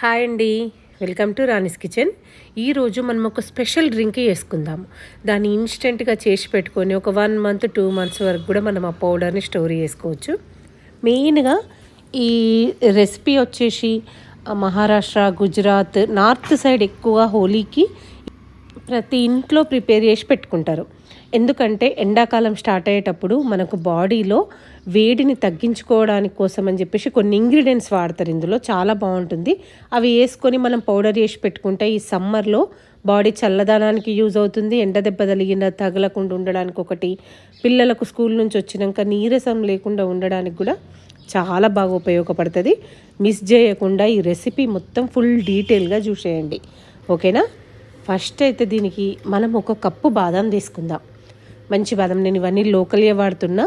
Hi అండి. Welcome to Rani's kitchen. ఈరోజు మనం ఒక స్పెషల్ డ్రింక్ చేసుకుందాం. దాన్ని ఇన్స్టెంట్గా చేసి పెట్టుకొని ఒక వన్ మంత్ టూ మంత్స్ వరకు కూడా మనం ఆ పౌడర్ని స్టోర్ చేసుకోవచ్చు. మెయిన్గా ఈ రెసిపీ వచ్చేసి మహారాష్ట్ర గుజరాత్ నార్త్ సైడ్ ఎక్కువ హోలీకి ప్రతి ఇంట్లో ప్రిపేర్ చేసి పెట్టుకుంటారు. ఎందుకంటే ఎండాకాలం స్టార్ట్ అయ్యేటప్పుడు మనకు బాడీలో వేడిని తగ్గించుకోవడానికి కోసం అని చెప్పేసి కొన్ని ఇంగ్రీడియంట్స్ వాడతారు ఇందులో. చాలా బాగుంటుంది. అవి వేసుకొని మనం పౌడర్ చేసి పెట్టుకుంటే ఈ సమ్మర్లో బాడీ చల్లదనానికి యూజ్ అవుతుంది. ఎండ దెబ్బ తగిలిన తగలకుండా ఉండడానికి ఒకటి పిల్లలకు స్కూల్ నుంచి వచ్చినాక నీరసం లేకుండా ఉండడానికి కూడా చాలా బాగా ఉపయోగపడుతుంది. మిస్ చేయకుండా ఈ రెసిపీ మొత్తం ఫుల్ డీటెయిల్గా చూసేయండి. ఓకేనా? ఫస్ట్ అయితే దీనికి మనం ఒక కప్పు బాదం తీసుకుందాం. మంచి బాదం. నేను ఇవన్నీ లోకల్గా వాడుతున్నా.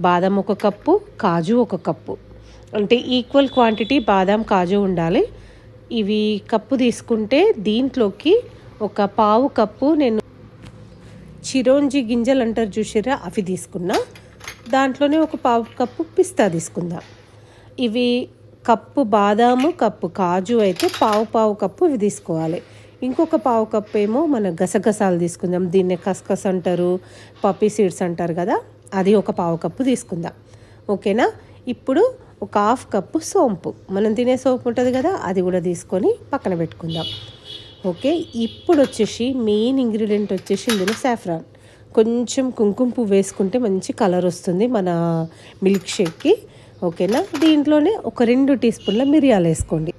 బాదం ఒక కప్పు కాజు ఒక కప్పు. అంటే ఈక్వల్ క్వాంటిటీ బాదం కాజు ఉండాలి. ఇవి కప్పు తీసుకుంటే దీంట్లోకి ఒక పావు కప్పు నేను చిరోంజి గింజలు అంటారు చూసారా అవి తీసుకున్నా. దాంట్లోనే ఒక పావు కప్పు పిస్తా తీసుకుందాం. ఇవి కప్పు బాదాము కప్పు కాజు అయితే పావు పావు కప్పు ఇవి తీసుకోవాలి. ఇంకొక పావు కప్పు ఏమో మన గసగసాలు తీసుకుందాం. దీన్నే కసకస అంటారు పప్పీ సీడ్స్ అంటారు కదా. అది ఒక పావు కప్పు తీసుకుందాం. ఓకేనా? ఇప్పుడు ఒక హాఫ్ కప్పు సోంపు. మనం తినే సోంపు ఉంటుంది కదా అది కూడా తీసుకొని పక్కన పెట్టుకుందాం. ఓకే? ఇప్పుడు వచ్చేసి మెయిన్ ఇంగ్రీడియంట్ వచ్చేసి ఇందులో సాఫ్రాన్. కొంచెం కుంకుమ పువ్వు వేసుకుంటే మంచి కలర్ వస్తుంది మన మిల్క్ షేక్కి. ఓకేనా? దీంట్లోనే ఒక రెండు టీ స్పూన్ల మిరియాలు వేసుకోండి.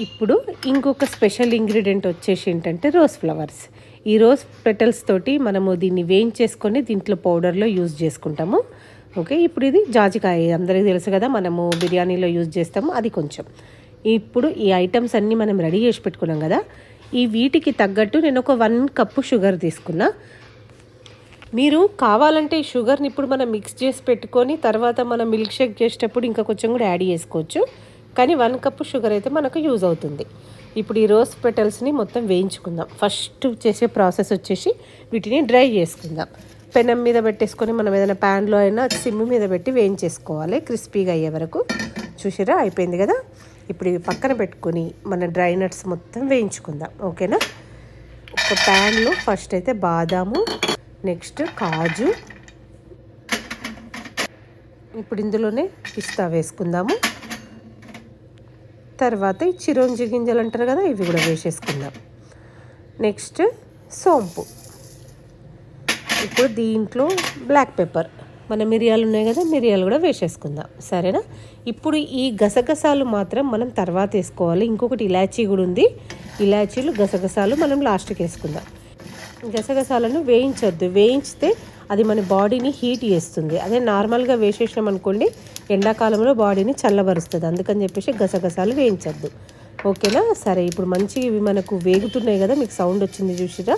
ఇప్పుడు ఇంకొక స్పెషల్ ఇంగ్రీడియంట్ వచ్చేసి ఏంటంటే రోజ్ ఫ్లవర్స్. ఈ రోజ్ పెటల్స్ తోటి మనము దీన్ని వేయించేసుకొని దీంట్లో పౌడర్లో యూజ్ చేసుకుంటాము. ఓకే ఇప్పుడు ఇది జాజికాయ. అందరికీ తెలుసు కదా మనము బిర్యానీలో యూజ్ చేస్తాము అది కొంచెం. ఇప్పుడు ఈ ఐటమ్స్ అన్నీ మనం రెడీ చేసి పెట్టుకున్నాం కదా ఈ వీటికి తగ్గట్టు నేను ఒక వన్ కప్పు షుగర్ తీసుకున్నా. మీరు కావాలంటే ఈ షుగర్ని ఇప్పుడు మనం మిక్స్ చేసి పెట్టుకొని తర్వాత మనం మిల్క్ షేక్ చేసేటప్పుడు ఇంకా కొంచెం కూడా యాడ్ చేసుకోవచ్చు. కానీ వన్ కప్పు షుగర్ అయితే మనకు యూజ్ అవుతుంది. ఇప్పుడు ఈ రోజ్ పెటల్స్ని మొత్తం వేయించుకుందాం. ఫస్ట్ చేసే ప్రాసెస్ వచ్చేసి వీటిని డ్రై చేసుకుందాం. పెనం మీద పెట్టేసుకొని మనం ఏదైనా ప్యాన్లో అయినా సిమ్ మీద పెట్టి వేయించేసుకోవాలి. క్రిస్పీగా అయ్యే వరకు. చూసిరా? అయిపోయింది కదా? ఇప్పుడు ఇవి పక్కన పెట్టుకొని మన డ్రై నట్స్ మొత్తం వేయించుకుందాం. ఓకేనా? ఒక ప్యాన్లో ఫస్ట్ అయితే బాదాము నెక్స్ట్ కాజు. ఇప్పుడు ఇందులోనే పిస్తా వేసుకుందాము. తర్వాత ఈ చిరోంజి గింజలు అంటారు కదా ఇవి కూడా వేసేసుకుందాం. నెక్స్ట్ సోంపు. ఇప్పుడు దీంట్లో బ్లాక్ పెప్పర్. మన మిరియాలు ఉన్నాయి కదా మిరియాలు కూడా వేసేసుకుందాం. సరేనా? ఇప్పుడు ఈ గసగసాలు మాత్రం మనం తర్వాత వేసుకోవాలి. ఇంకొకటి ఇలాచీ కూడా ఉంది. ఇలాచీలు గసగసాలు మనం లాస్ట్కి వేసుకుందాం. గసగసాలను వేయించొద్దు. వేయించితే అది మన బాడీని హీట్ చేస్తుంది. అదే నార్మల్గా వేసేసినాం అనుకోండి ఎండాకాలంలో బాడీని చల్లబరుస్తుంది. అందుకని చెప్పేసి గసగసాలు వేయించద్దు. ఓకేనా? సరే ఇప్పుడు మంచి ఇవి మనకు వేగుతున్నాయి కదా మీకు సౌండ్ వచ్చింది చూసిరా?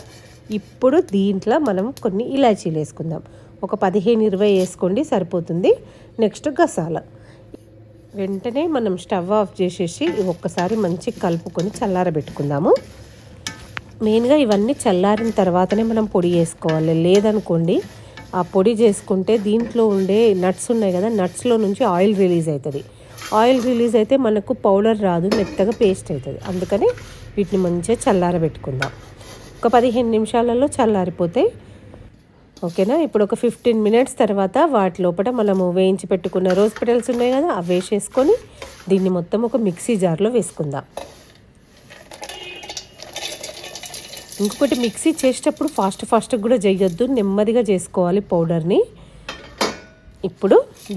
ఇప్పుడు దీంట్లో మనం కొన్ని ఇలాచీలు వేసుకుందాం. ఒక పదిహేను ఇరవై వేసుకోండి సరిపోతుంది. నెక్స్ట్ గసాల. వెంటనే మనం స్టవ్ ఆఫ్ చేసేసి ఒక్కసారి మంచి కలుపుకొని చల్లారబెట్టుకుందాము. మెయిన్గా ఇవన్నీ చల్లారిన తర్వాతనే మనం పొడి వేసుకోవాలి. లేదనుకోండి ఆ పొడి చేసుకుంటే దీంట్లో ఉండే నట్స్ ఉన్నాయి కదా నట్స్లో నుంచి ఆయిల్ రిలీజ్ అవుతుంది ఆయిల్ రిలీజ్ అయితే మనకు పౌడర్ రాదు మెత్తగా పేస్ట్ అవుతుంది అందుకని వీటిని మంచిగా చల్లారబెట్టుకుందాం. ఒక పదిహేను నిమిషాలలో చల్లారిపోతాయి ఓకేనా? ఇప్పుడు ఒక ఫిఫ్టీన్ మినిట్స్ తర్వాత వాటి లోపల మనము వేయించి పెట్టుకున్న రోజ్ పెటల్స్ ఉన్నాయి కదా అవి వేసేసుకొని దీన్ని మొత్తం ఒక మిక్సీ జార్లో వేసుకుందాం. ఇంకొకటి మిక్సీ చేసేటప్పుడు ఫాస్ట్ ఫాస్ట్గా కూడా చేయొద్దు నెమ్మదిగా చేసుకోవాలి పౌడర్ని. ఇప్పుడు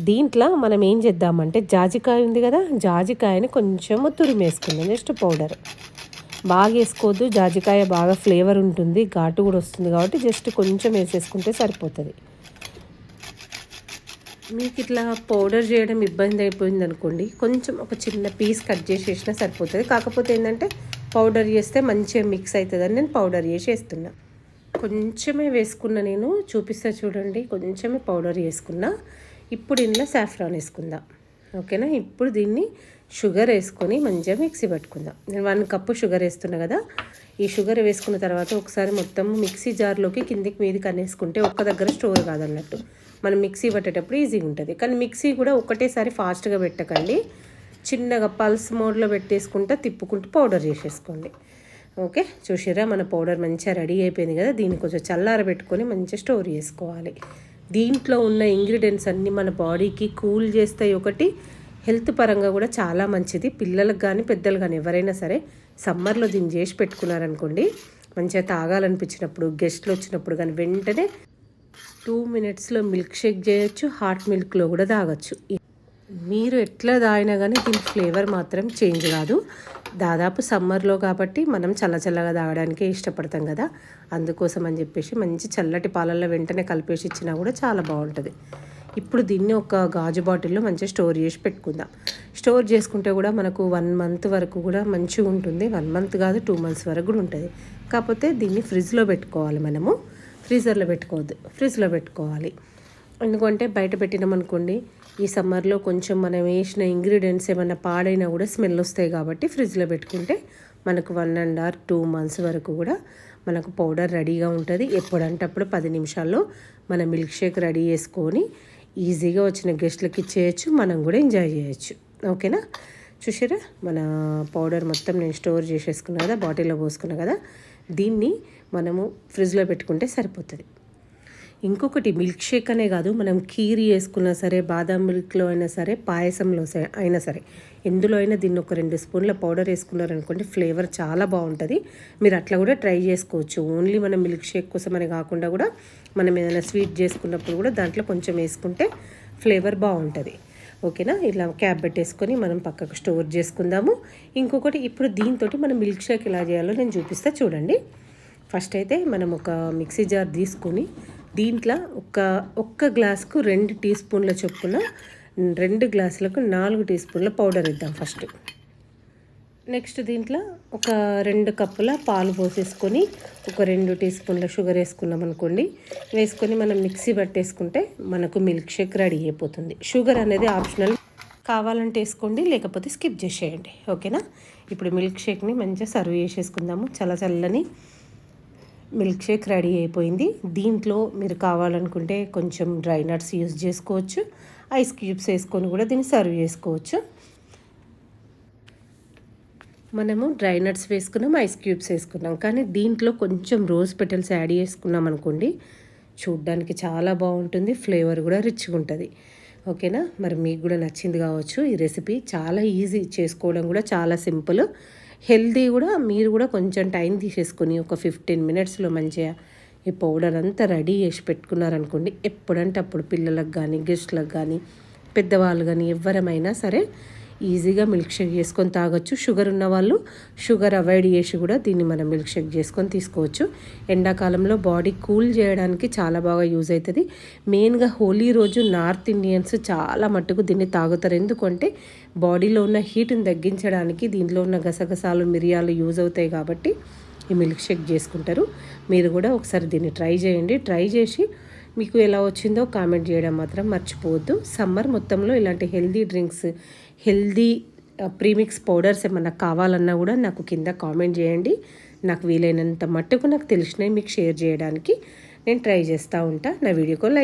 దీంట్లో మనం ఏం చేద్దామంటే జాజికాయ ఉంది కదా జాజికాయని కొంచెము తురిమేసుకుందాం జస్ట్ పౌడర్. బాగా వేసుకోవద్దు జాజికాయ బాగా ఫ్లేవర్ ఉంటుంది ఘాటు కూడా వస్తుంది కాబట్టి జస్ట్ కొంచెం వేసేసుకుంటే సరిపోతుంది. మీకు ఇట్లా పౌడర్ చేయడం ఇబ్బంది అయిపోయింది అనుకోండి కొంచెం ఒక చిన్న పీస్ కట్ చేసేసినా సరిపోతుంది. కాకపోతే ఏంటంటే పౌడర్ చేస్తే మంచిగా మిక్స్ అవుతుందని నేను పౌడర్ చేసి వేస్తున్నా. కొంచెమే వేసుకున్నా నేను చూపిస్తా చూడండి కొంచెమే పౌడర్ వేసుకున్నా. ఇప్పుడు ఇందులో సాఫ్రాన్ వేసుకుందాం. ఓకేనా ఇప్పుడు దీన్ని షుగర్ వేసుకొని మంచిగా మిక్సీ పట్టుకుందాం. నేను వన్ కప్పు షుగర్ వేస్తున్నా కదా ఈ షుగర్ వేసుకున్న తర్వాత ఒకసారి మొత్తం మిక్సీ జార్లోకి కిందికి మీదకి అనేసుకుంటే ఒక్క దగ్గర స్టోర్ కాదన్నట్టు. మనం మిక్సీ పట్టేటప్పుడు ఈజీగా ఉంటుంది. కానీ మిక్సీ కూడా ఒకటేసారి ఫాస్ట్గా పెట్టకండి. చిన్నగా పల్స్ మోడ్లో పెట్టేసుకుంటా తిప్పుకుంటూ పౌడర్ చేసేసుకోండి. ఓకే చూసారా మన పౌడర్ మంచిగా రెడీ అయిపోయింది కదా దీన్ని కొంచెం చల్లారబెట్టుకొని మంచిగా స్టోర్ చేసుకోవాలి. దీంట్లో ఉన్న ఇంగ్రీడియంట్స్ అన్నీ మన బాడీకి కూల్ చేస్తాయి ఒకటి. హెల్త్ పరంగా కూడా చాలా మంచిది. పిల్లలకు కానీ పెద్దలు కానీ ఎవరైనా సరే సమ్మర్లో దీన్ని చేసి పెట్టుకున్నారనుకోండి మంచిగా తాగాలనిపించినప్పుడు గెస్ట్లు వచ్చినప్పుడు కానీ వెంటనే టూ మినిట్స్లో మిల్క్ షేక్ చేయొచ్చు హాట్ మిల్క్లో కూడా తాగొచ్చు. మీరు ఎట్లా తాగినా కానీ దీని ఫ్లేవర్ మాత్రం చేంజ్ కాదు. దాదాపు సమ్మర్లో కాబట్టి మనం చల్ల చల్లగా తాగడానికే ఇష్టపడతాం కదా. అందుకోసం అని చెప్పేసి మంచి చల్లటి పాలల్లో వెంటనే కలిపేసి ఇచ్చినా కూడా చాలా బాగుంటుంది. ఇప్పుడు దీన్ని ఒక గాజు బాటిల్లో మంచిగా స్టోర్ చేసి పెట్టుకుందాం. స్టోర్ చేసుకుంటే కూడా మనకు వన్ మంత్ వరకు కూడా మంచిగా ఉంటుంది. వన్ మంత్ కాదు టూ మంత్స్ వరకు కూడా ఉంటుంది. కాకపోతే దీన్ని ఫ్రిడ్జ్లో పెట్టుకోవాలి మనము. ఫ్రీజర్లో పెట్టుకోవద్దు. ఫ్రిడ్జ్లో పెట్టుకోవాలి. ఎందుకంటే బయట పెట్టినామనుకోండి ఈ సమ్మర్లో కొంచెం మనం వేసిన ఇంగ్రీడియంట్స్ ఏమైనా పాడైనా కూడా స్మెల్ వస్తాయి కాబట్టి ఫ్రిడ్జ్లో పెట్టుకుంటే మనకు one and or two months వరకు కూడా మనకు పౌడర్ రెడీగా ఉంటుంది. ఎప్పుడంటప్పుడు పది నిమిషాల్లో మన మిల్క్ షేక్ రెడీ చేసుకొని ఈజీగా వచ్చిన గెస్ట్లకి ఇచ్చేయచ్చు మనం కూడా ఎంజాయ్ చేయొచ్చు. ఓకేనా? చూసారా మన పౌడర్ మొత్తం నేను స్టోర్ చేసేసుకున్నా కదా బాటిల్లో పోసుకున్నా కదా దీన్ని మనము ఫ్రిడ్జ్లో పెట్టుకుంటే సరిపోతుంది. ఇంకొకటి మిల్క్ షేక్ అనే కాదు మనం కీరీ వేసుకున్నా సరే బాదం మిల్క్లో అయినా సరే పాయసంలో అయినా సరే ఎందులో అయినా దీన్ని ఒక రెండు స్పూన్ల పౌడర్ వేసుకున్నారనుకోండి ఫ్లేవర్ చాలా బాగుంటుంది. మీరు అట్లా కూడా ట్రై చేసుకోవచ్చు. ఓన్లీ మనం మిల్క్ షేక్ కోసం అని కాకుండా కూడా మనం ఏదైనా స్వీట్ చేసుకున్నప్పుడు కూడా దాంట్లో కొంచెం వేసుకుంటే ఫ్లేవర్ బాగుంటుంది. ఓకేనా? ఇలా క్యాప్ పెట్టేసుకొని మనం పక్కకు స్టోర్ చేసుకుందాము. ఇంకొకటి ఇప్పుడు దీంతో మనం మిల్క్ షేక్ ఎలా చేయాలో నేను చూపిస్తా చూడండి. ఫస్ట్ అయితే మనం ఒక మిక్సీ జార్ తీసుకొని దీంట్లో ఒక ఒక్క గ్లాస్కు రెండు టీ స్పూన్ల చొప్పున రెండు గ్లాసులకు నాలుగు టీ స్పూన్ల పౌడర్ ఇద్దాం ఫస్ట్. నెక్స్ట్ దీంట్లో ఒక రెండు కప్పుల పాలు పోసేసుకొని ఒక రెండు టీ స్పూన్ల షుగర్ వేసుకున్నాం అనుకోండి. వేసుకొని మనం మిక్సీ పట్టేసుకుంటే మనకు మిల్క్ షేక్ రెడీ అయిపోతుంది. షుగర్ అనేది ఆప్షనల్. కావాలంటే వేసుకోండి లేకపోతే స్కిప్ చేసేయండి. ఓకేనా? ఇప్పుడు మిల్క్ షేక్ని మంచిగా సర్వ్ చేసేసుకుందాము. చల్ల చల్లని మిల్క్ షేక్ రెడీ అయిపోయింది. దీంట్లో మీరు కావాలనుకుంటే కొంచెం డ్రై నట్స్ యూజ్ చేసుకోవచ్చు. ఐస్ క్యూబ్స్ వేసుకొని కూడా దీన్ని సర్వ్ చేసుకోవచ్చు. మనము డ్రై నట్స్ వేసుకున్నాం ఐస్ క్యూబ్స్ వేసుకున్నాం. కానీ దీంట్లో కొంచెం రోజ్ పెటల్స్ యాడ్ చేసుకున్నాం అనుకోండి చూడ్డానికి చాలా బాగుంటుంది ఫ్లేవర్ కూడా రిచ్గా ఉంటుంది. ఓకేనా? మరి మీకు కూడా నచ్చింది కావచ్చు ఈ రెసిపీ. చాలా ఈజీ చేసుకోవడం కూడా చాలా సింపుల్. హెల్దీ కూడా మీరు కూడా కొంచెం టైం తీసేసుకొని ఒక ఫిఫ్టీన్ మినిట్స్లో మంచిగా ఈ పౌడర్ అంతా రెడీ చేసి పెట్టుకున్నారనుకోండి ఎప్పుడంటే అప్పుడు పిల్లలకు కానీ గెస్ట్లకు కానీ పెద్దవాళ్ళు కానీ ఎవరమైనా సరే ఈజీగా మిల్క్ షేక్ చేసుకొని తాగొచ్చు. షుగర్ ఉన్న వాళ్ళు షుగర్ అవాయిడ్ చేసి కూడా దీన్ని మనం మిల్క్ షేక్ చేసుకొని తీసుకోవచ్చు. ఎండాకాలంలో బాడీ కూల్ చేయడానికి చాలా బాగా యూజ్ అవుతుంది. మెయిన్గా హోలీ రోజు నార్త్ ఇండియన్స్ చాలా మట్టుకు దీన్ని తాగుతారు. ఎందుకంటే బాడీలో ఉన్న హీట్ని తగ్గించడానికి దీంట్లో ఉన్న గసగసాలు మిరియాలు యూజ్ అవుతాయి కాబట్టి ఈ మిల్క్ షేక్ చేసుకుంటారు. మీరు కూడా ఒకసారి దీన్ని ట్రై చేయండి. ట్రై చేసి మీకు ఎలా వచ్చిందో కామెంట్ చేయడం మాత్రం మర్చిపోవద్దు. సమ్మర్ మొత్తంలో ఇలాంటి healthy drinks healthy premix powders ఏమన్నా కావాలన్నా కూడా నాకు కింద కామెంట్ చేయండి. నాకు వీలైనంత మట్టుకు నాకు తెలిసినవి మీకు షేర్ చేయడానికి నేను ట్రై చేస్తూ ఉంటా. నా వీడియోకు లైక్